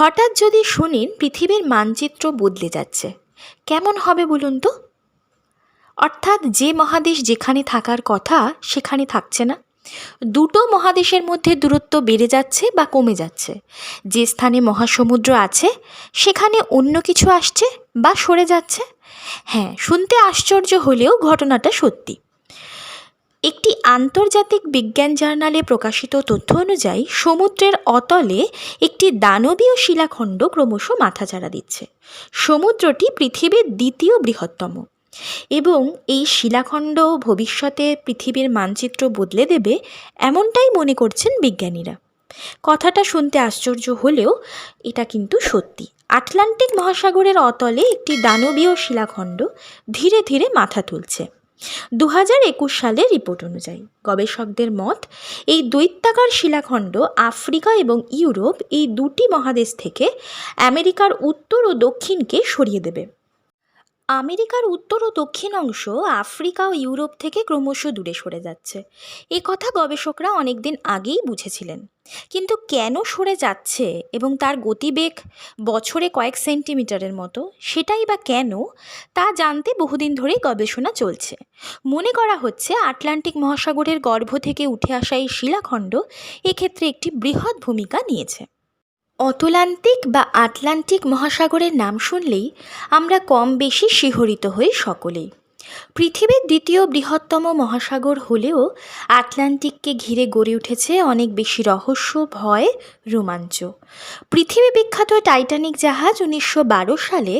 হঠাৎ যদি শোনেন পৃথিবীর মানচিত্র বদলে যাচ্ছে, কেমন হবে বলুন তো? অর্থাৎ যে মহাদেশ যেখানে থাকার কথা সেখানে থাকছে না। দুটো মহাদেশের মধ্যে দূরত্ব বেড়ে যাচ্ছে বা কমে যাচ্ছে। যে স্থানে মহাসমুদ্র আছে, সেখানে অন্য কিছু আসছে বা সরে যাচ্ছে। হ্যাঁ শুনতে আশ্চর্য হলেও ঘটনাটা সত্যি। একটি আন্তর্জাতিক বিজ্ঞান জার্নালে প্রকাশিত তথ্য অনুযায়ী সমুদ্রের অতলে একটি দানবীয় শিলাখণ্ড ক্রমশ মাথাচাড়া দিচ্ছে। সমুদ্রটি পৃথিবীর দ্বিতীয় বৃহত্তম এবং এই শিলাখণ্ড ভবিষ্যতে পৃথিবীর মানচিত্র বদলে দেবে এমনটাই মনে করছেন বিজ্ঞানীরা। কথাটা শুনতে আশ্চর্য হলেও এটা কিন্তু সত্যি। আটলান্টিক মহাসাগরের অতলে একটি দানবীয় শিলাখণ্ড ধীরে ধীরে মাথা তুলছে। দু হাজার একুশ সালের রিপোর্ট অনুযায়ী গবেষকদের মত, এই দৈত্যাকার শিলাখণ্ড আফ্রিকা এবং ইউরোপ এই দুটি মহাদেশ থেকে আমেরিকার উত্তর ও দক্ষিণকে সরিয়ে দেবে। আমেরিকার উত্তর ও দক্ষিণ অংশ আফ্রিকা ও ইউরোপ থেকে ক্রমশ দূরে সরে যাচ্ছে। এ কথা গবেষকরা অনেকদিন আগেই বুঝেছিলেন। কিন্তু কেন সরে যাচ্ছে এবং তার গতিবেগ বছরে কয়েক সেন্টিমিটারের মতো, সেটাই বা কেন, তা জানতে বহুদিন ধরেই গবেষণা চলছে। মনে করা হচ্ছে আটলান্টিক মহাসাগরের গর্ভ থেকে উঠে আসা এই শিলাখণ্ড এক্ষেত্রে একটি বৃহৎ ভূমিকা নিয়েছে। অতলান্তিক বা আটলান্টিক মহাসাগরের নাম শুনলেই আমরা কম বেশি শিহরিত হই সকলেই। পৃথিবীর দ্বিতীয় বৃহত্তম মহাসাগর হলেও আটলান্টিককে ঘিরে গড়ে উঠেছে অনেক বেশি রহস্য, ভয়, রোমাঞ্চ। পৃথিবী বিখ্যাত টাইটানিক জাহাজ উনিশশো বারো সালে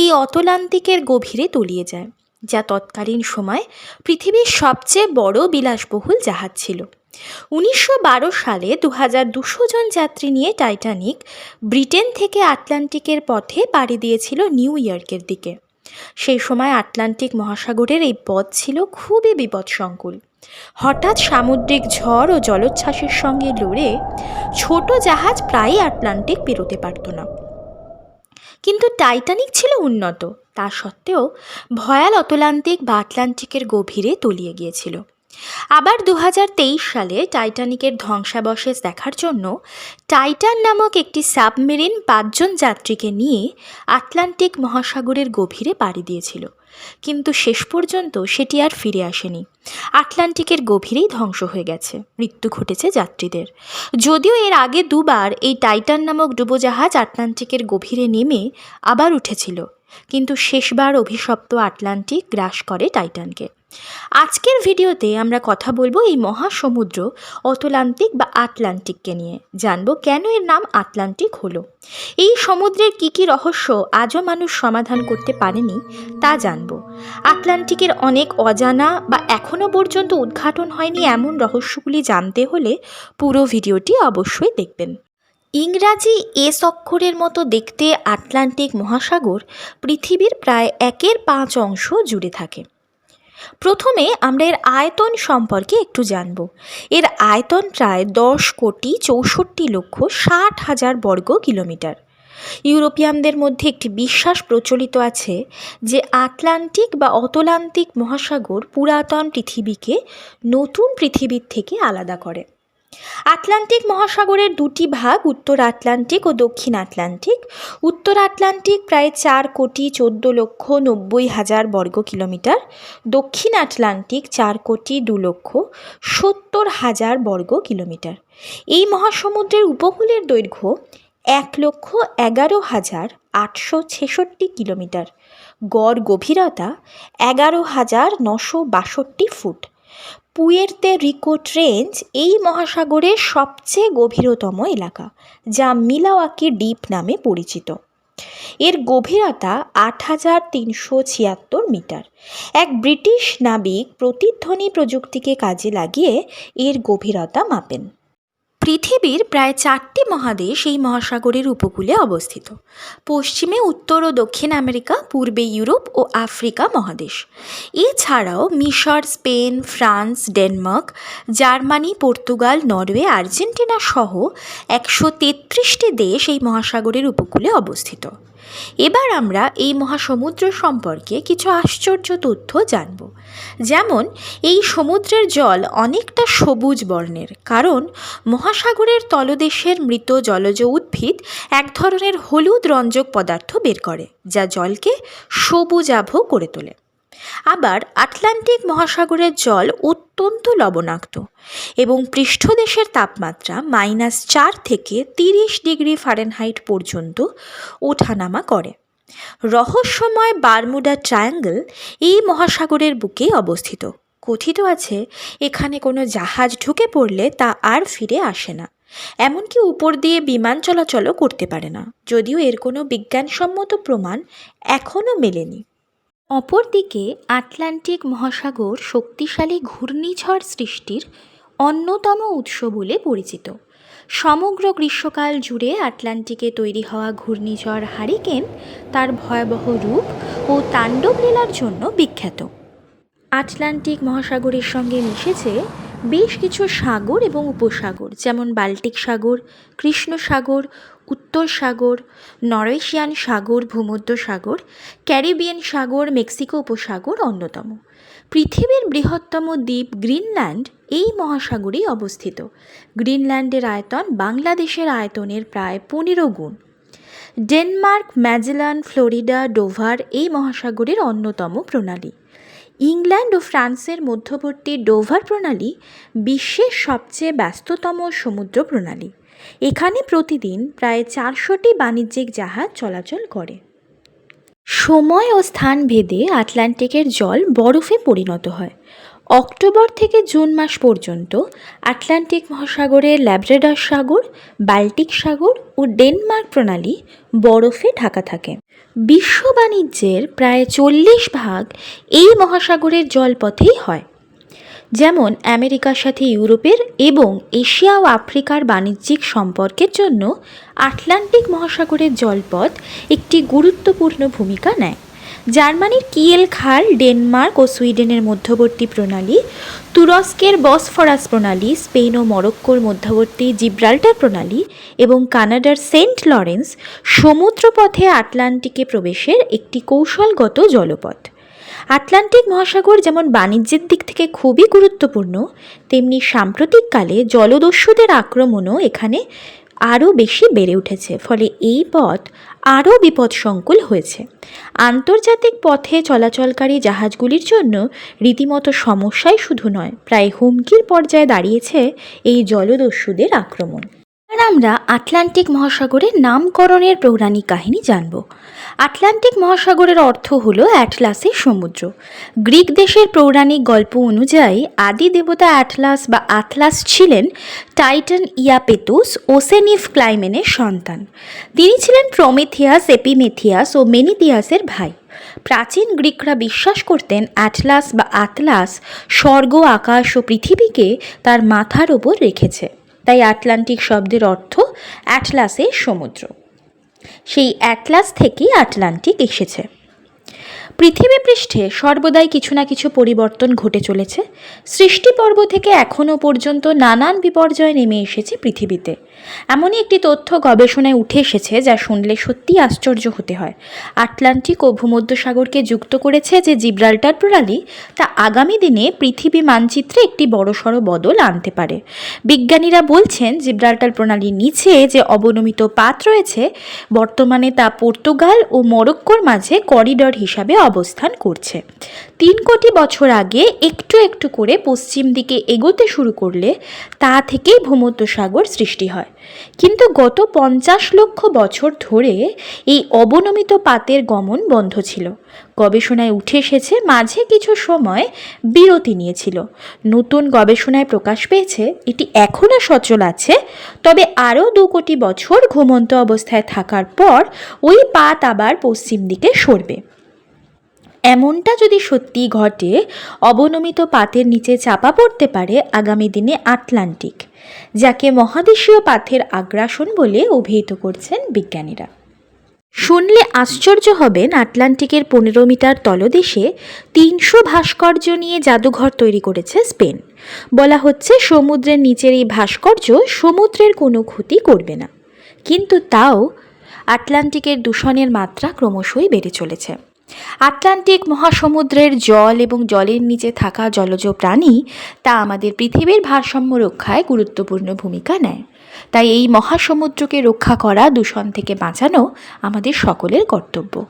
এই অতলান্তিকের গভীরে তলিয়ে যায়, যা তৎকালীন সময় পৃথিবীর সবচেয়ে বড় বিলাসবহুল জাহাজ ছিল। উনিশশো বারো সালে দু হাজার দুশো জন যাত্রী নিয়ে টাইটানিক ব্রিটেন থেকে আটলান্টিকের পথে পাড়ি দিয়েছিল নিউ ইয়র্কের দিকে। সেই সময় আটলান্টিক মহাসাগরের এই পথ ছিল খুবই বিপদসংকুল। হঠাৎ সামুদ্রিক ঝড় ও জলোচ্ছ্বাসের সঙ্গে লড়ে ছোট জাহাজ প্রায়ই আটলান্টিক পেরোতে পারত না। কিন্তু টাইটানিক ছিল উন্নত, তা সত্ত্বেও ভয়াল অতলান্তিক বা আটলান্টিকের গভীরে তলিয়ে গিয়েছিল। আবার দু হাজার তেইশ সালে টাইটানিকের ধ্বংসাবশেষ দেখার জন্য টাইটান নামক একটি সাবমেরিন পাঁচজন যাত্রীকে নিয়ে আটলান্টিক মহাসাগরের গভীরে পাড়ি দিয়েছিল। কিন্তু শেষ পর্যন্ত সেটি আর ফিরে আসেনি। আটলান্টিকের গভীরেই ধ্বংস হয়ে গেছে, মৃত্যু ঘটেছে যাত্রীদের। যদিও এর আগে দুবার এই টাইটান নামক ডুবোজাহাজ আটলান্টিকের গভীরে নেমে আবার উঠেছিল, কিন্তু শেষবার অভিশপ্ত আটলান্টিক গ্রাস করে টাইটানকে। আজকের ভিডিওতে আমরা কথা বলব এই মহাসমুদ্র অতলান্তিক বা আটলান্টিককে নিয়ে। জানব কেন এর নাম আটলান্টিক হলো। এই সমুদ্রের কী কী রহস্য আজও মানুষ সমাধান করতে পারেনি তা জানব। আটলান্টিকের অনেক অজানা বা এখনও পর্যন্ত উদ্ঘাটন হয়নি এমন রহস্যগুলি জানতে হলে পুরো ভিডিওটি অবশ্যই দেখবেন। ইংরাজি এস অক্ষরের মতো দেখতে আটলান্টিক মহাসাগর পৃথিবীর প্রায় একের পাঁচ অংশ জুড়ে থাকে। প্রথমে আমরা এর আয়তন সম্পর্কে একটু জানব। এর আয়তন প্রায় দশ কোটি চৌষট্টি লক্ষ ষাট হাজার বর্গ কিলোমিটার। ইউরোপিয়ানদের মধ্যে একটি বিশ্বাস প্রচলিত আছে যে আটলান্টিক বা অতলান্তিক মহাসাগর পুরাতন পৃথিবীকে নতুন পৃথিবীর থেকে আলাদা করে। আটলান্টিক মহাসাগরের দুটি ভাগ, উত্তর আটলান্টিক ও দক্ষিণ আটলান্টিক। উত্তর আটলান্টিক প্রায় চার কোটি চোদ্দ লক্ষ নব্বই হাজার বর্গ কিলোমিটার। দক্ষিণ আটলান্টিক চার কোটি দু লক্ষ সত্তর হাজার বর্গ কিলোমিটার। এই মহাসমুদ্রের উপকূলের দৈর্ঘ্য এক লক্ষ এগারো হাজার আটশো ছেষট্টি কিলোমিটার। গড় গভীরতা এগারো হাজার নশো বাষট্টি ফুট। পুয়ের্তে রিকো ট্রেঞ্চ এই মহাসাগরের সবচেয়ে গভীরতম এলাকা, যা মিলাওয়াকি ডিপ নামে পরিচিত। এর গভীরতা আট হাজার তিনশো ছিয়াত্তর মিটার। এক ব্রিটিশ নাবিক প্রতিধ্বনি প্রযুক্তিকে কাজে লাগিয়ে এর গভীরতা মাপেন। পৃথিবীর প্রায় চারটি মহাদেশ এই মহাসাগরের উপকূলে অবস্থিত। পশ্চিমে উত্তর ও দক্ষিণ আমেরিকা, পূর্বে ইউরোপ ও আফ্রিকা মহাদেশ। এছাড়াও মিশর, Spain, France, Denmark, Germany, Portugal, Norway, Argentina সহ একশো তেত্রিশটি দেশ এই মহাসাগরের উপকূলে অবস্থিত। এবার আমরা এই মহাসমুদ্র সম্পর্কে কিছু আশ্চর্য তথ্য জানব। যেমন, এই সমুদ্রের জল অনেকটা সবুজ বর্ণের, কারণ মহাসাগরের তলদেশের মৃত জলজ উদ্ভিদ এক ধরনের হলুদ রঞ্জক পদার্থ বের করে, যা জলকে সবুজাভ করে তোলে। আবার আটলান্টিক মহাসাগরের জল অত্যন্ত লবণাক্ত এবং পৃষ্ঠদেশের তাপমাত্রা মাইনাস চার থেকে তিরিশ ডিগ্রি ফারেনহাইট পর্যন্ত ওঠানামা করে। রহস্যময় বারমুডা ট্রায়াঙ্গেল এই মহাসাগরের বুকে অবস্থিত। কথিত আছে, এখানে কোনো জাহাজ ঢুকে পড়লে তা আর ফিরে আসে না। এমনকি উপর দিয়ে বিমান চলাচলও করতে পারে না। যদিও এর কোনো বিজ্ঞানসম্মত প্রমাণ এখনও মেলেনি। অপরদিকে আটলান্টিক মহাসাগর শক্তিশালী ঘূর্ণিঝড় সৃষ্টির অন্যতম উৎস বলে পরিচিত। সমগ্র গ্রীষ্মকাল জুড়ে আটলান্টিকে তৈরি হওয়া ঘূর্ণিঝড় হারিকেন তার ভয়াবহ রূপ ও তাণ্ডব লীলার জন্য বিখ্যাত। আটলান্টিক মহাসাগরের সঙ্গে মিশেছে বেশ কিছু সাগর এবং উপসাগর, যেমন বাল্টিক সাগর কৃষ্ণ সাগর উত্তর সাগর নরেশিয়ান সাগর, ভূমধ্য সাগর, ক্যারিবিয়ান সাগর, মেক্সিকো উপসাগর অন্যতম। পৃথিবীর বৃহত্তম দ্বীপ গ্রিনল্যান্ড এই মহাসাগরেই অবস্থিত। গ্রিনল্যান্ডের আয়তন বাংলাদেশের আয়তনের প্রায় পনেরো গুণ। ডেনমার্ক, ম্যাজেলান, ফ্লোরিডা, ডোভার এই মহাসাগরের অন্যতম প্রণালী। ইংল্যান্ড ও ফ্রান্সের মধ্যবর্তী ডোভার প্রণালী বিশ্বের সবচেয়ে ব্যস্ততম সমুদ্র প্রণালী। এখানে প্রতিদিন প্রায় চারশোটি বাণিজ্যিক জাহাজ চলাচল করে। সময় ও স্থান ভেদে আটলান্টিকের জল বরফে পরিণত হয়। অক্টোবর থেকে জুন মাস পর্যন্ত আটলান্টিক মহাসাগরের ল্যাব্রেডর সাগর, বাল্টিক সাগর ও ডেনমার্ক প্রণালী বরফে ঢাকা থাকে। বিশ্ব বাণিজ্যের প্রায় চল্লিশ ভাগ এই মহাসাগরের জলপথেই হয়। যেমন আমেরিকার সাথে ইউরোপের এবং এশিয়া ও আফ্রিকার বাণিজ্যিক সম্পর্কের জন্য আটলান্টিক মহাসাগরের জলপথ একটি গুরুত্বপূর্ণ ভূমিকা নেয়। জার্মানির কিয়েল খাল ডেনমার্ক ও সুইডেনের মধ্যবর্তী প্রণালী, তুরস্কের বসফরাস প্রণালী, স্পেন ও মরক্কোর মধ্যবর্তী জিব্রাল্টার প্রণালী এবং কানাডার সেন্ট লরেন্স সমুদ্রপথে আটলান্টিকে প্রবেশের একটি কৌশলগত জলপথ। আটলান্টিক মহাসাগর যেমন বাণিজ্যের দিক থেকে খুবই গুরুত্বপূর্ণ, তেমনি সাম্প্রতিককালে জলদস্যুদের আক্রমণও এখানে আরও বেশি বেড়ে উঠেছে, ফলে এই পথ আরও বিপদসংকুল হয়েছে। আন্তর্জাতিক পথে চলাচলকারী জাহাজগুলির জন্য রীতিমতো সমস্যাই শুধু নয়, প্রায় হুমকির পর্যায়ে দাঁড়িয়েছে এই জলদস্যুদের আক্রমণ। আমরা আটলান্টিক মহাসাগরের নামকরণের পৌরাণিক কাহিনী জানব। আটলান্টিক মহাসাগরের অর্থ হল অ্যাটলাসের সমুদ্র। গ্রিক দেশের পৌরাণিক গল্প অনুযায়ী আদি দেবতা অ্যাটলাস বা আথলাস ছিলেন টাইটান ইয়াপেতুস ওসেনিফ ক্লাইমেনের সন্তান। তিনি ছিলেন প্রমেথিয়াস, এপিমেথিয়াস ও মেনিথিয়াসের ভাই। প্রাচীন গ্রিকরা বিশ্বাস করতেন অ্যাটলাস বা আতলাস স্বর্গ, আকাশ ও পৃথিবীকে তার মাথার ওপর রেখেছে। তাই আটলান্টিক শব্দের অর্থ অ্যাটলাসের সমুদ্র। সেই অ্যাটলাস থেকেই আটলান্টিক এসেছে। পৃথিবী পৃষ্ঠে সর্বদাই কিছু না কিছু পরিবর্তন ঘটে চলেছে। সৃষ্টি পর্ব থেকে এখনও পর্যন্ত নানান বিপর্যয় নেমে এসেছে পৃথিবীতে। এমনই একটি তথ্য গবেষণায় উঠে এসেছে যা শুনলে সত্যি আশ্চর্য হতে হয়। আটলান্টিক ও ভূমধ্যসাগরকে যুক্ত করেছে যে জিব্রাল্টার প্রণালী তা আগামী দিনে পৃথিবী মানচিত্রে একটি বড়সড় বদল আনতে পারে। বিজ্ঞানীরা বলছেন, জিব্রাল্টার প্রণালীর নিচে যে অবনমিত পাত রয়েছে, বর্তমানে তা পর্তুগাল ও মরক্কোর মাঝে করিডর হিসাবে অবস্থান করছে। তিন কোটি বছর আগে একটু একটু করে পশ্চিম দিকে এগোতে শুরু করলে তা থেকেই ভূমধ্যসাগর সৃষ্টি হয়। কিন্তু গত পঞ্চাশ লক্ষ বছর ধরে এই অবনমিত পাতের গমন বন্ধ ছিল। গবেষণায় উঠে এসেছে, মাঝে কিছু সময় বিরতি নিয়েছিল। নতুন গবেষণায় প্রকাশ পেয়েছে, এটি এখনও সচল আছে, তবে আরও দু কোটি বছর ঘুমন্ত অবস্থায় থাকার পর ওই পাত আবার পশ্চিম দিকে সরবে। এমনটা যদি সত্যি ঘটে, অবনমিত পাতের নিচে চাপা পড়তে পারে আগামী দিনে আটলান্টিক, যাকে মহাদেশীয় পাথের আগ্রাসন বলে অভিহিত করছেন বিজ্ঞানীরা। শুনলে আশ্চর্য হবেন আটলান্টিকের পনেরো মিটার তলদেশে তিনশো ভাস্কর্য নিয়ে জাদুঘর তৈরি করেছে স্পেন। বলা হচ্ছে, সমুদ্রের নিচের এই ভাস্কর্য সমুদ্রের কোনো ক্ষতি করবে না। কিন্তু তাও আটলান্টিকের দূষণের মাত্রা ক্রমশই বেড়ে চলেছে। আটলান্টিক মহাসমুদ্রের জল এবং জলের নিচে থাকা জলজ প্রাণী তা আমাদের পৃথিবীর ভারসাম্য রক্ষায় গুরুত্বপূর্ণ ভূমিকা নেয়। তাই এই মহাসমুদ্রকে রক্ষা করা দূষণ থেকে বাঁচানো আমাদের সকলের কর্তব্য।